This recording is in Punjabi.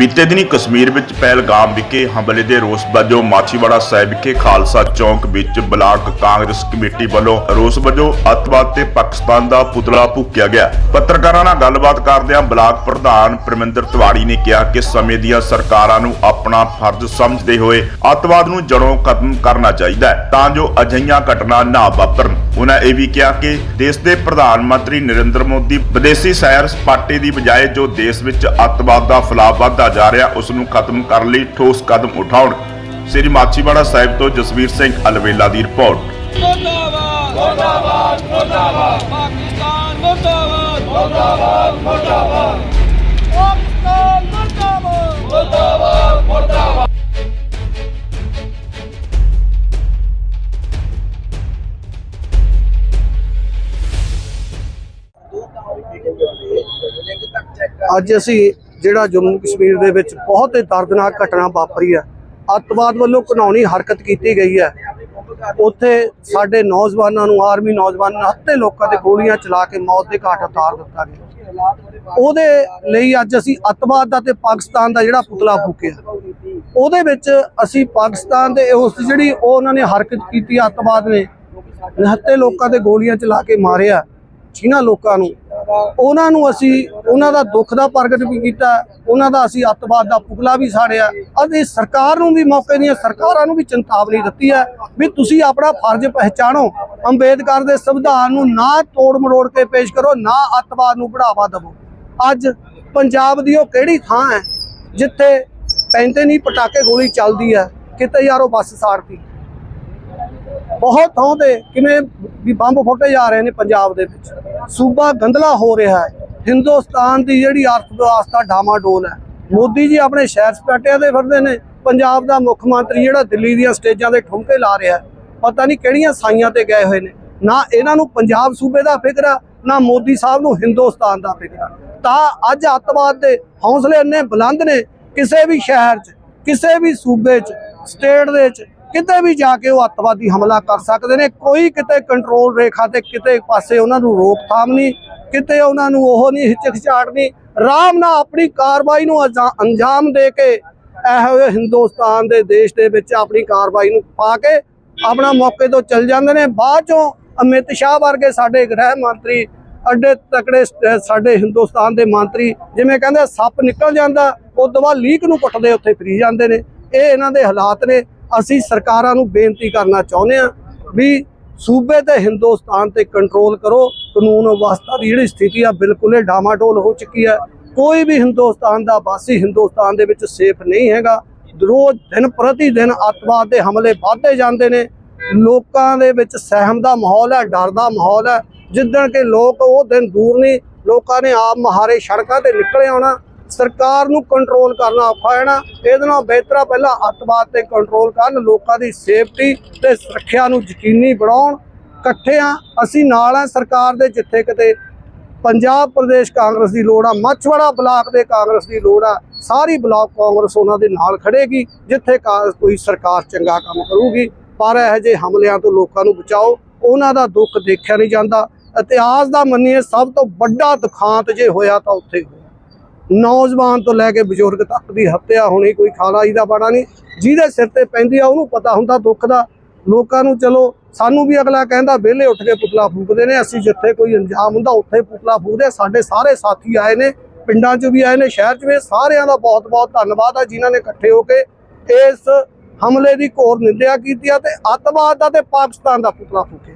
ਬੀਤੇ ਦਿਨੀ ਕਸ਼ਮੀਰ ਵਿੱਚ ਪਹਿਲਗਾਮ ਵਿਖੇ ਹਮਲੇ ਦੇ ਰੋਸ ਵਜੋਂ ਮਾਛੀਵਾੜਾ ਸਾਹਿਬ ਵਿਖੇ ਖਾਲਸਾ ਚੌਂਕ ਵਿੱਚ ਬਲਾਕ ਕਾਂਗਰਸ ਕਮੇਟੀ ਵੱਲੋਂ ਰੋਸ ਵਜੋਂ ਅੱਤਵਾਦ ਤੇ ਪਾਕਿਸਤਾਨ ਦਾ ਪੁਤਲਾ ਫੂਕਿਆ ਗਿਆ। ਪੱਤਰਕਾਰਾਂ ਨਾਲ ਗੱਲਬਾਤ ਕਰਦਿਆਂ ਬਲਾਕ ਪ੍ਰਧਾਨ ਪ੍ਰਮਿੰਦਰ ਤਿਵਾੜੀ ਨੇ ਕਿਹਾ ਕਿ ਸਮੇਂ ਦੀਆਂ ਸਰਕਾਰਾਂ ਨੂੰ ਆਪਣਾ ਫਰਜ਼ ਸਮਝਦੇ ਹੋਏ ਅੱਤਵਾਦ ਨੂੰ ਜੜੋਂ ਖਤਮ ਕਰਨਾ ਚਾਹੀਦਾ ਹੈ ਤਾਂ ਜੋ ਅਜਿਹੀਆਂ ਘਟਨਾ ਨਾ ਵਾਪਰਨ। ਉਹਨਾਂ ਇਹ ਵੀ ਕਿਹਾ ਕਿ ਦੇਸ਼ ਦੇ ਪ੍ਰਧਾਨ ਮੰਤਰੀ ਨਰਿੰਦਰ ਮੋਦੀ ਵਿਦੇਸ਼ੀ ਸੈਰ ਸਪਾਟੇ ਦੀ ਬਜਾਏ ਜੋ ਦੇਸ਼ ਵਿੱਚ ਅੱਤਵਾਦ ਦਾ ਫੈਲਾਅ ਵੱਧਦਾ ਜਾ ਰਿਹਾ ਉਸ ਨੂੰ ਖਤਮ ਕਰਨ ਲਈ ਠੋਸ ਕਦਮ ਉਠਾਉਣ। ਸ੍ਰੀ ਮਾਛੀਵਾੜਾ ਸਾਹਿਬ ਤੋਂ ਜਸਵੀਰ ਸਿੰਘ ਅਲਵੇਲਾ ਦੀ ਰਿਪੋਰਟ। ਮੁਰਦਾਬਾਦ ਮੁਰਦਾਬਾਦ ਮੁਰਦਾਬਾਦ। ਪਾਕਿਸਤਾਨ ਮੁਰਦਾਬਾਦ। ਮੁਰਦਾਬਾਦ ਮੁਰਦਾਬਾਦ। ਪਾਕਿਸਤਾਨ ਮੁਰਦਾਬਾਦ। ਮੁਰਦਾਬਾਦ ਮੁਰਦਾਬਾਦ। ਅੱਜ ਅਸੀਂ ਜਿਹੜਾ ਜੰਮੂ ਕਸ਼ਮੀਰ ਦੇ ਵਿੱਚ ਬਹੁਤ ਹੀ ਦਰਦਨਾਕ ਘਟਨਾ ਵਾਪਰੀ ਹੈ। ਅੱਤਵਾਦ ਵੱਲੋਂ ਘਿਨਾਉਣੀ ਹਰਕਤ ਕੀਤੀ ਗਈ ਹੈ। ਉੱਥੇ ਸਾਡੇ ਨੌਜਵਾਨਾਂ ਨੂੰ, ਆਰਮੀ ਨੌਜਵਾਨਾਂ ਹੱਤੇ ਲੋਕਾਂ ਤੇ ਗੋਲੀਆਂ ਚਲਾ ਕੇ ਮੌਤ ਦੇ ਘਾਟ ਉਤਾਰ ਦਿੱਤਾ ਗਿਆ। ਉਹਦੇ ਲਈ ਅੱਜ ਅਸੀਂ ਅੱਤਵਾਦ ਦਾ ਤੇ ਪਾਕਿਸਤਾਨ ਦਾ ਜਿਹੜਾ ਪੁਤਲਾ ਫੂਕਿਆ। ਉਹਦੇ ਵਿੱਚ ਅਸੀਂ ਪਾਕਿਸਤਾਨ ਦੇ ਉਸ ਜਿਹੜੀ ਉਹ ਉਹਨਾਂ ਨੇ ਹਰਕਤ ਕੀਤੀ, ਅੱਤਵਾਦ ਨੇ ਨਿਹੱਤੇ ਲੋਕਾਂ ਤੇ ਗੋਲੀਆਂ ਚਲਾ ਕੇ ਮਾਰਿਆ, ਜਿਨ੍ਹਾਂ ਲੋਕਾਂ ਨੂੰ ਉਹਨਾਂ ਨੂੰ ਅਸੀਂ, ਉਹਨਾਂ ਦਾ ਦੁੱਖ ਦਾ ਪ੍ਰਗਟ ਵੀ ਕੀਤਾ, ਉਹਨਾਂ ਦਾ ਅਸੀਂ ਅੱਤਵਾਦ ਦਾ ਪੁਤਲਾ ਵੀ ਸਾੜਿਆ। ਅਤੇ ਸਰਕਾਰ ਨੂੰ ਵੀ ਮੌਕੇ ਦੀਆਂ ਸਰਕਾਰਾਂ ਨੂੰ ਵੀ ਚੇਤਾਵਨੀ ਦਿੱਤੀ ਹੈ ਵੀ ਤੁਸੀਂ ਆਪਣਾ ਫਰਜ਼ ਪਹਿਚਾਣੋ। ਅੰਬੇਦਕਰ ਦੇ ਸੰਵਿਧਾਨ ਨੂੰ ਨਾ ਤੋੜ ਮਰੋੜ ਕੇ ਪੇਸ਼ ਕਰੋ, ਨਾ ਅੱਤਵਾਦ ਨੂੰ ਬੜਾਵਾ ਦਿਵੋ। ਅੱਜ ਪੰਜਾਬ ਦੀ ਉਹ ਕਿਹੜੀ ਥਾਂ ਹੈ ਜਿੱਥੇ ਪੈਂਦੇ ਨਹੀਂ ਪਟਾਕੇ ਗੋਲੀ ਚੱਲਦੀ ਹੈ, ਕਿਤੇ ਯਾਰੋ ਬੱਸ ਸਾੜਤੀ। ਬਹੁਤ ਥਾਂ ਤੇ ਕਿਵੇਂ ਵੀ ਬੰਬ ਫੁੱਟੇ ਜਾ ਰਹੇ ਨੇ ਪੰਜਾਬ ਦੇ ਵਿੱਚ। ਸੂਬਾ ਗੰਦਲਾ ਹੋ ਰਿਹਾ ਹੈ। ਹਿੰਦੁਸਤਾਨ ਦੀ ਜਿਹੜੀ ਅਰਥ ਵਿਵਸਥਾ ਡਾਮਾਡੋਲ ਹੈ। ਮੋਦੀ ਜੀ ਆਪਣੇ ਸ਼ਹਿਰ ਸਪਾਟਿਆਂ ਦੇ ਫਿਰਦੇ ਨੇ। ਪੰਜਾਬ ਦਾ ਮੁੱਖ ਮੰਤਰੀ ਜਿਹੜਾ ਦਿੱਲੀ ਦੀਆਂ ਸਟੇਜਾਂ ਤੇ ਠੁਮਕੇ ਲਾ ਰਿਹਾ ਪਤਾ ਨਹੀਂ ਕਿਹੜੀਆਂ ਸਾਈਆਂ ਤੇ ਗਏ ਹੋਏ ਨੇ। ਨਾ ਇਹਨਾਂ ਨੂੰ ਪੰਜਾਬ ਸੂਬੇ ਦਾ ਫਿਕਰ ਆ, ਨਾ ਮੋਦੀ ਸਾਹਿਬ ਨੂੰ ਹਿੰਦੁਸਤਾਨ ਦਾ ਫਿਕਰ ਆ। ਤਾਂ ਅੱਜ ਅੱਤਵਾਦ ਦੇ ਹੌਸਲੇ ਇੰਨੇ ਬੁਲੰਦ ਨੇ, ਕਿਸੇ ਵੀ ਸ਼ਹਿਰ 'ਚ, ਕਿਸੇ ਵੀ ਸੂਬੇ 'ਚ, ਸਟੇਟ ਦੇ 'ਚ ਕਿਤੇ ਵੀ ਜਾ ਕੇ ਉਹ ਅੱਤਵਾਦੀ ਹਮਲਾ ਕਰ ਸਕਦੇ ਨੇ, ਕੋਈ ਕਿਤੇ ਕੰਟਰੋਲ ਰੇਖਾ ਤੇ ਕਿਤੇ ਪਾਸੇ ਉਹਨਾਂ ਨੂੰ ਰੋਕਥਾਮ ਨਹੀਂ, ਕਿਤੇ ਉਹਨਾਂ ਨੂੰ ਉਹ ਨਹੀਂ ਹਿਚਕਚਾਹਟ ਨਹੀਂ। ਆਰਾਮ ਨਾਲ ਆਪਣੀ ਕਾਰਵਾਈ ਨੂੰ ਅੰਜਾ- ਅੰਜਾਮ ਦੇ ਕੇ ਇਹੋ ਜਿਹੇ ਹਿੰਦੁਸਤਾਨ ਦੇ ਦੇਸ਼ ਦੇ ਵਿੱਚ ਆਪਣੀ ਕਾਰਵਾਈ ਨੂੰ ਪਾ ਕੇ ਆਪਣਾ ਮੌਕੇ ਤੋਂ ਚੱਲ ਜਾਂਦੇ ਨੇ। ਬਾਅਦ ਚੋਂ ਅਮਿਤ ਸ਼ਾਹ ਵਰਗੇ ਸਾਡੇ ਗ੍ਰਹਿ ਮੰਤਰੀ, ਅੱਡੇ ਤਕੜੇ ਸਾਡੇ ਹਿੰਦੁਸਤਾਨ ਦੇ ਮੰਤਰੀ ਜਿਵੇਂ ਕਹਿੰਦੇ ਸੱਪ ਨਿਕਲ ਜਾਂਦਾ ਉਸ ਤੋਂ ਬਾਅਦ ਲੀਕ ਨੂੰ ਪੁੱਟਦੇ ਉੱਥੇ ਫਰੀ ਜਾਂਦੇ ਨੇ। ਇਹ ਇਹਨਾਂ ਦੇ ਹਾਲਾਤ ਨੇ। ਅਸੀਂ ਸਰਕਾਰਾਂ ਨੂੰ ਬੇਨਤੀ ਕਰਨਾ ਚਾਹੁੰਦੇ ਹਾਂ ਵੀ ਸੂਬੇ ਤੇ ਹਿੰਦੁਸਤਾਨ ਤੇ ਕੰਟਰੋਲ ਕਰੋ, ਕਾਨੂੰਨ ਵਿਵਸਥਾ ਦੀ ਜਿਹੜੀ ਸਥਿਤੀ ਆ ਬਿਲਕੁਲ ਹੀ ਡਾਮਾਡੋਲ ਹੋ ਚੁੱਕੀ ਹੈ। ਕੋਈ ਵੀ ਹਿੰਦੁਸਤਾਨ ਦਾ ਵਾਸੀ ਹਿੰਦੁਸਤਾਨ ਦੇ ਵਿੱਚ ਸੇਫ ਨਹੀਂ ਹੈਗਾ। ਰੋਜ਼ ਦਿਨ ਪ੍ਰਤੀ ਦਿਨ ਅੱਤਵਾਦ ਦੇ ਹਮਲੇ ਵਧਦੇ ਜਾਂਦੇ ਨੇ। ਲੋਕਾਂ ਦੇ ਵਿੱਚ ਸਹਿਮ ਦਾ ਮਾਹੌਲ ਹੈ, ਡਰ ਦਾ ਮਾਹੌਲ ਹੈ। ਜਿੱਦਣ ਕਿ ਲੋਕ ਉਹ ਦਿਨ ਦੂਰ ਨਹੀਂ, ਲੋਕਾਂ ਨੇ ਆਪ ਮਹਾਰੇ ਸੜਕਾਂ ਤੇ ਨਿਕਲੇ ਆਉਣਾ। ਸਰਕਾਰ ਨੂੰ ਕੰਟਰੋਲ ਕਰਨਾ ਔਖਾ ਹੈ ਨਾ, ਇਹਦੇ ਨਾਲ ਬਿਹਤਰ ਪਹਿਲਾਂ ਅੱਤਵਾਦ ਤੇ ਕੰਟਰੋਲ ਕਰਨ, ਲੋਕਾਂ ਦੀ ਸੇਫਟੀ ਤੇ ਸੁਰੱਖਿਆ ਨੂੰ ਯਕੀਨੀ ਬਣਾਉਣ। ਇਕੱਠੇ ਆ, ਅਸੀਂ ਨਾਲ ਆ ਸਰਕਾਰ ਦੇ, ਜਿੱਥੇ ਕਿਤੇ ਪੰਜਾਬ ਪ੍ਰਦੇਸ਼ ਕਾਂਗਰਸ ਦੀ ਲੋੜ ਆ, ਮੱਛਵਾੜਾ ਬਲਾਕ ਦੇ ਕਾਂਗਰਸ ਦੀ ਲੋੜ ਆ, ਸਾਰੀ ਬਲਾਕ ਕਾਂਗਰਸ ਉਹਨਾਂ ਦੇ ਨਾਲ ਖੜੇਗੀ, ਜਿੱਥੇ ਕਾ- ਕੋਈ ਸਰਕਾਰ ਚੰਗਾ ਕੰਮ ਕਰੂਗੀ। ਪਰ ਇਹੋ ਜਿਹੇ ਹਮਲਿਆਂ ਤੋਂ ਲੋਕਾਂ ਨੂੰ ਬਚਾਓ, ਉਹਨਾਂ ਦਾ ਦੁੱਖ ਦੇਖਿਆ ਨਹੀਂ ਜਾਂਦਾ। ਇਤਿਹਾਸ ਦਾ ਮੰਨੀਏ, ਸਭ ਤੋਂ ਵੱਡਾ ਦੁਖਾਂਤ ਜੇ ਹੋਇਆ ਤਾਂ ਉੱਥੇ ਹੋਇਆ ਨੌਜਵਾਨ ਤੋਂ ਲੈ ਕੇ ਬਜ਼ੁਰਗ ਤੱਕ ਦੀ ਹੱਤਿਆ ਹੋਣੀ, ਕੋਈ ਖਾਲਾਈ ਦਾ ਬਾੜਾ ਨਹੀਂ। ਜਿਹਦੇ ਸਿਰ ਤੇ ਪੈਂਦੀ ਆ, ਉਹਨੂੰ ਪਤਾ ਹੁੰਦਾ ਦੁੱਖ ਦਾ। ਲੋਕਾਂ ਨੂੰ ਚਲੋ, ਸਾਨੂੰ ਵੀ ਅਗਲਾ ਕਹਿੰਦਾ, ਵਿਹਲੇ ਉੱਠ ਕੇ ਪੁਤਲਾ ਫੂਕਦੇ ਨੇ। ਅਸੀਂ ਜਿੱਥੇ ਕੋਈ ਅੰਜਾਮ ਹੁੰਦਾ, ਉੱਥੇ ਪੁਤਲਾ ਫੂਕਦੇ ਸਾਡੇ ਸਾਰੇ ਸਾਥੀ ਆਏ ਨੇ, ਪਿੰਡਾਂ 'ਚ ਵੀ ਆਏ ਨੇ, ਸ਼ਹਿਰ 'ਚ ਵੀ ਸਾਰਿਆਂ ਦਾ ਬਹੁਤ ਬਹੁਤ ਧੰਨਵਾਦ ਆ ਜਿਨ੍ਹਾਂ ਨੇ ਇਕੱਠੇ ਹੋ ਕੇ ਇਸ ਹਮਲੇ ਦੀ ਘੋਰ ਨਿੰਦਿਆ ਕੀਤੀ ਆ ਤੇ ਅੱਤਵਾਦ ਦਾ ਤੇ ਪਾਕਿਸਤਾਨ ਦਾ ਪੁਤਲਾ ਫੂਕਿਆ।